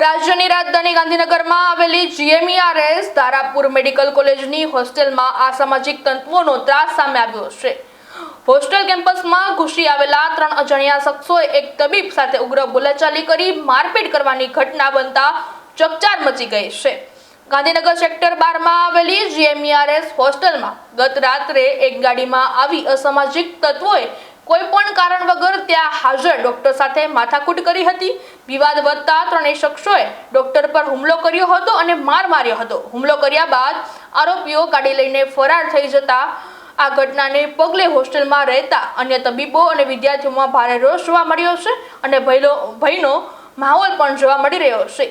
રાજ્યની રાજધાની ગાંધીનગરમાં આવેલી જીએમઈઆરએસ તારાપુર મેડિકલ કોલેજની હોસ્ટેલમાં અસામાજિક તત્વોનો ત્રાસ સામે આવ્યો છે. હોસ્ટેલ કેમ્પસમાં ઘૂસી આવેલા ત્રણ અજાણ્યા શખ્સોએ એક તબીબ સાથે ઉગ્ર બોલાચાલી કરી મારપીટ કરવાની ઘટના બનતા ચકચાર મચી ગઈ છે. ગાંધીનગર સેક્ટર બારમાં આવેલી જીએમઈઆરએસ હોસ્ટેલમાં ગત રાત્રે એક ગાડીમાં આવી અસામાજિક તત્વોએ કોઈ પણ કારણ વગર ત્યાં હાજર ડોક્ટર સાથે માથાકૂટ કરી હતી. વિવાદ વધતા ત્રણેય શખ્સોએ ડોક્ટર પર હુમલો કર્યો હતો અને માર માર્યો હતો. હુમલો કર્યા બાદ આરોપીઓ ગાડી લઈને ફરાર થઈ જતા આ ઘટનાને પગલે હોસ્ટેલમાં રહેતા અન્ય તબીબો અને વિદ્યાર્થીઓમાં ભારે રોષ જોવા મળ્યો છે અને ભયનો ભયનો માહોલ પણ જોવા મળી રહ્યો છે.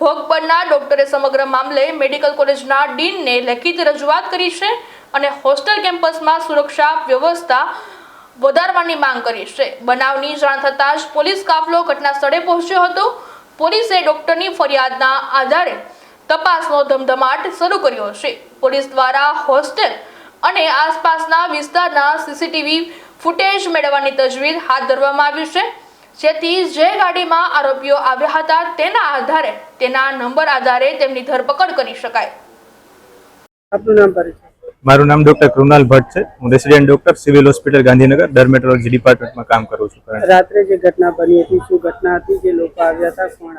ભોગ પરના ડોક્ટરે સમગ્ર મામલે મેડિકલ કોલેજના ડીનને લેખિત રજૂઆત કરી છે અને હોસ્ટેલ કેમ્પસમાં સુરક્ષા વ્યવસ્થા વધારવાની માંગ કરી છે. બનાવની જાણ થતાં જ પોલીસ કાફલો ઘટના સ્થળે પહોંચ્યો હતો. પોલીસે ડોક્ટરની ફરિયાદના આધારે તપાસનો ધમધમાટ શરૂ કર્યો છે. પોલીસ દ્વારા હોસ્ટેલ અને આસપાસના વિસ્તારના સીસીટીવી ફૂટેજ મેળવવાની તજવીજ હાથ ધરવામાં આવ્યું છે. જેથી જે ગાડીમાં આરોપીઓ આવ્યા હતા તેના આધારે તેના નંબર આધારે તેમની ધરપકડ કરી શકાય. આપનું નામ પરિચય મારું નામ ડોક્ટર કૃણાલ ભટ્ટ છે. હું resident doctor civil hospital Gandhinagar dermatology ડિપાર્ટમેન્ટમાં કામ કરું છું રાત્રે જે ઘટના બની હતી શું ઘટના હતી જે લોકો આવ્યા હતા કોણ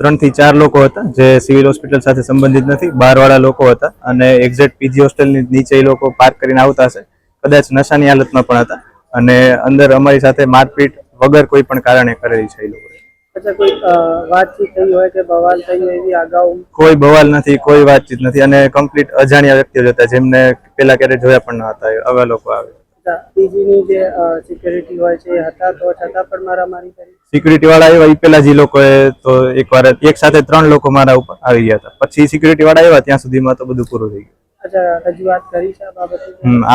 ત્રણથી ચાર લોકો હતા જે સિવિલ હોસ્પિટલ સાથે સંબંધિત નથી બહારવાળા લોકો હતા અને એક્ઝેક્ટ પીજી હોસ્ટેલની નીચે એ લોકો પાર્ક કરીને આવતા હશે. કદાચ નશાની હાલતમાં પણ હતા અને અંદર અમારી સાથે મારપીટ વગર કોઈ પણ કારણે કરેલી છે એ લોકોએ. કોઈ બવાલ નથી કોઈ વાતચીત નથી. અને કમ્પ્લીટ અજાણ્યા વ્યક્તિઓ હતા જેમને પેલા ક્યારે જોયા પણ ન હતા આવા લોકો આવે. પીજીની જે સિક્યુરિટી હોય છે હતા તો છતાં પણ મારામારી કરી? સિક્યુરિટી વાળા આવ્યા એ પેલા જે લોકોએ તો એકવાર એક સાથે ત્રણ લોકો મારા ઉપર આવી ગયા હતા. પછી સિક્યુરિટી વાળા આવ્યા ત્યાં સુધીમાં તો બધું પૂરું થઈ ગયું. રજૂઆત કરી છે આ બાબતે?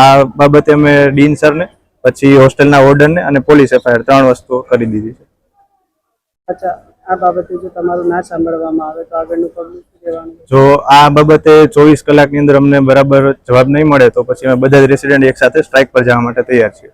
આ બાબતે અમે ડીન સરને પછી હોસ્ટેલના વોર્ડનને અને પોલીસ એફઆઈઆર ત્રણ વસ્તુઓ કરી દીધી છે. અચ્છા આ બાબતે જો તમારું ના સાંભળવામાં આવે તો આગળનું પગલું જો આ બાબતે ચોવીસ કલાકની અંદર અમને બરાબર જવાબ નહીં મળે તો પછી અમે બધા રેસિડેન્ટ એક સાથે સ્ટ્રાઇક પર જવા માટે તૈયાર છીએ.